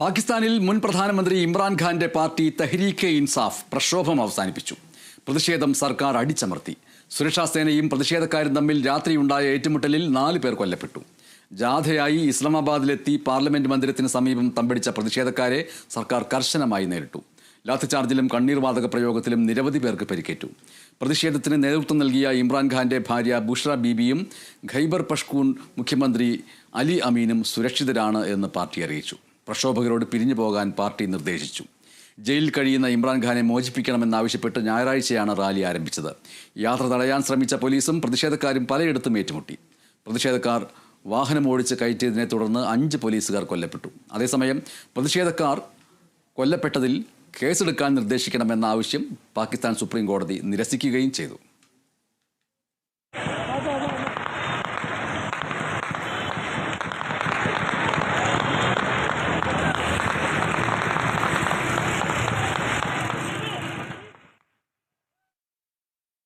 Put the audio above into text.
പാകിസ്ഥാനിൽ മുൻ പ്രധാനമന്ത്രി ഇമ്രാൻഖാന്റെ പാർട്ടി തെഹ്രീക്കെ ഇൻസാഫ് പ്രക്ഷോഭം അവസാനിപ്പിച്ചു. പ്രതിഷേധം സർക്കാർ അടിച്ചമർത്തി. സുരക്ഷാ സേനയും പ്രതിഷേധക്കാരും തമ്മിൽ രാത്രിയുണ്ടായ ഏറ്റുമുട്ടലിൽ നാല് പേർ കൊല്ലപ്പെട്ടു. ജാഥയായി ഇസ്ലാമാബാദിലെത്തി പാർലമെന്റ് മന്ദിരത്തിന് സമീപം തമ്പടിച്ച പ്രതിഷേധക്കാരെ സർക്കാർ കർശനമായി നേരിട്ടു. ലാത്തിചാർജിലും കണ്ണീർവാതക പ്രയോഗത്തിലും നിരവധി പേർക്ക് പരിക്കേറ്റു. പ്രതിഷേധത്തിന് നേതൃത്വം നൽകിയ ഇമ്രാൻഖാന്റെ ഭാര്യ ബുഷ്ര ബീബിയും ഖൈബർ പഷ്കൂൺ മുഖ്യമന്ത്രി അലി അമീനും സുരക്ഷിതരാണ് എന്ന് പാർട്ടി അറിയിച്ചു. പ്രക്ഷോഭകരോട് പിരിഞ്ഞു പോകാൻ പാർട്ടി നിർദ്ദേശിച്ചു. ജയിലിൽ കഴിയുന്ന ഇമ്രാൻഖാനെ മോചിപ്പിക്കണമെന്നാവശ്യപ്പെട്ട് ഞായറാഴ്ചയാണ് റാലി ആരംഭിച്ചത്. യാത്ര തടയാൻ ശ്രമിച്ച പോലീസും പ്രതിഷേധക്കാരും പലയിടത്തും ഏറ്റുമുട്ടി. പ്രതിഷേധക്കാർ വാഹനം ഓടിച്ച് കയറ്റിയതിനെ തുടർന്ന് അഞ്ച് പോലീസുകാർ കൊല്ലപ്പെട്ടു. അതേസമയം പ്രതിഷേധക്കാർ കൊല്ലപ്പെട്ടതിൽ കേസെടുക്കാൻ നിർദ്ദേശിക്കണമെന്ന ആവശ്യം പാകിസ്ഥാൻ സുപ്രീം കോടതി നിരസിക്കുകയും ചെയ്തു.